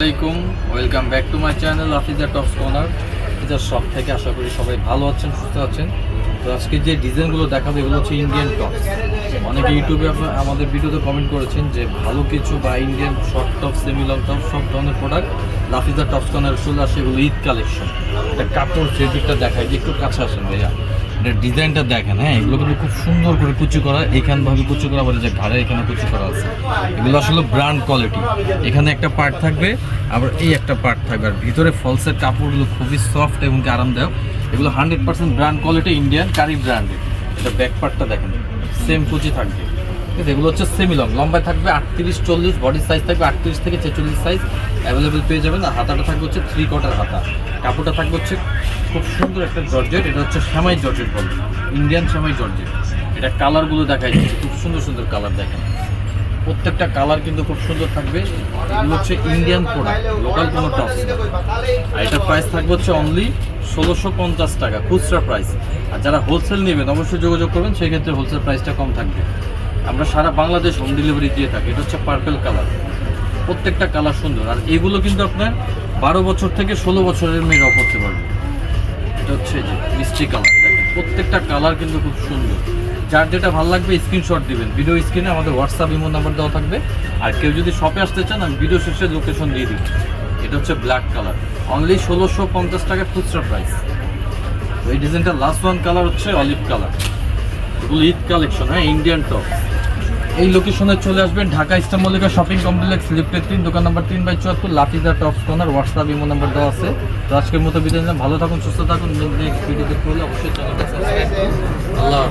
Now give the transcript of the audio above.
আসসালামাইকুম welcome back to my channel Afiza tops corner আফিজার shop থেকে আশা করি সবাই ভালো আছেন, সুস্থ আছেন। তো আজকে যে ডিজাইনগুলো দেখাবো, এগুলো হচ্ছে ইন্ডিয়ান টপস অনেকে ইউটিউবে আমাদের ভিডিওতে কমেন্ট করেছেন যে ভালো কিছু বা Indian short top semi long top সব ধরনের প্রোডাক্ট লাফিজা টপস কর্নার চলে আসে এগুলো ঈদ কালেকশন এটা কাপড় ফেব্রিকটা দেখায় যে একটু কাছে আসেন ভাইয়া। এটা ডিজাইনটা দেখেন হ্যাঁ এগুলো কিন্তু খুব সুন্দর করে কুচি করা, এখানভাবে কুচি করা বলে যে ঘাড়ে এখানে কুচি করা আছে। এগুলো আসলে ব্র্যান্ড কোয়ালিটি এখানে একটা পার্ট থাকবে, আবার এই একটা পার্ট থাকবে। আর ভিতরে ফলসের কাপড়গুলো খুবই সফট এবং আরামদায়ক। এগুলো hundred percent brand quality Indian কারি ব্র্যান্ডের এটা ব্যাক পার্টটা দেখেন সেম কুচি থাকবে। আছে এগুলো হচ্ছে সেমি লং লম্বায় থাকবে আটত্রিশ, চল্লিশ বডির সাইজ থাকবে আটত্রিশ থেকে ছেচল্লিশ সাইজ অ্যাভেলেবেল পেয়ে যাবেন। আর হাতাটা থাকবে হচ্ছে থ্রি কোয়ার্টার হাতা। কাপড়টা থাকবে হচ্ছে খুব সুন্দর একটা জর্জেট। এটা হচ্ছে শ্যামাই জর্জেট বলে। ইন্ডিয়ান শ্যামাই জর্জেট। এটা কালারগুলো দেখাই যাচ্ছে খুব সুন্দর সুন্দর কালার দেখেন। প্রত্যেকটা কালার কিন্তু খুব সুন্দর থাকবে। এগুলো হচ্ছে ইন্ডিয়ান প্রোডাক্ট লোকাল কোনো টপস না। আর এটা প্রাইস থাকবে হচ্ছে অনলি ষোলোশো পঞ্চাশ টাকা। খুচরা প্রাইস আর যারা হোলসেল নেবেন, অবশ্যই যোগাযোগ করবেন। সেই ক্ষেত্রে হোলসেল প্রাইসটা কম থাকবে। আমরা সারা বাংলাদেশ হোম ডেলিভারি দিয়ে থাকি, এটা হচ্ছে পার্পেল কালার প্রত্যেকটা কালার সুন্দর। আর এগুলো কিন্তু আপনার বারো বছর থেকে ষোলো বছরের মেয়েরাও করতে পারবে। এটা হচ্ছে যে মিষ্টি কালার প্রত্যেকটা কালার কিন্তু খুব সুন্দর। যার যেটা ভালো লাগবে স্ক্রিনশট দিবেন। ভিডিও স্ক্রিনে আমাদের হোয়াটসঅ্যাপ ইমো নাম্বার দেওয়া থাকবে। আর কেউ যদি শপে আসতে চান, আমি ভিডিও শেষে লোকেশন দিয়ে দিই এটা হচ্ছে ব্ল্যাক কালার অনলি ষোলোশো পঞ্চাশ টাকা খুচরা প্রাইস এই ডিজাইনটা লাস্ট ওয়ান কালার হচ্ছে অলিভ কালার এগুলো ঈদ কালেকশন হ্যাঁ ইন্ডিয়ান টপ এই লোকেশনে চলে আসবেন ঢাকা ইস্টার শপিং কমপ্লেক্স লিফটের তিন, দোকান নম্বর তিন বাই চুয়াত্তর Lafiza tops corner, WhatsApp, Imo number দেওয়া আছে। তো আজকের মতো বিদায়। ভালো থাকুন, সুস্থ থাকুন। নেক্সট ভিডিওতে হলে অবশ্যই চ্যানেলটা আল্লাহ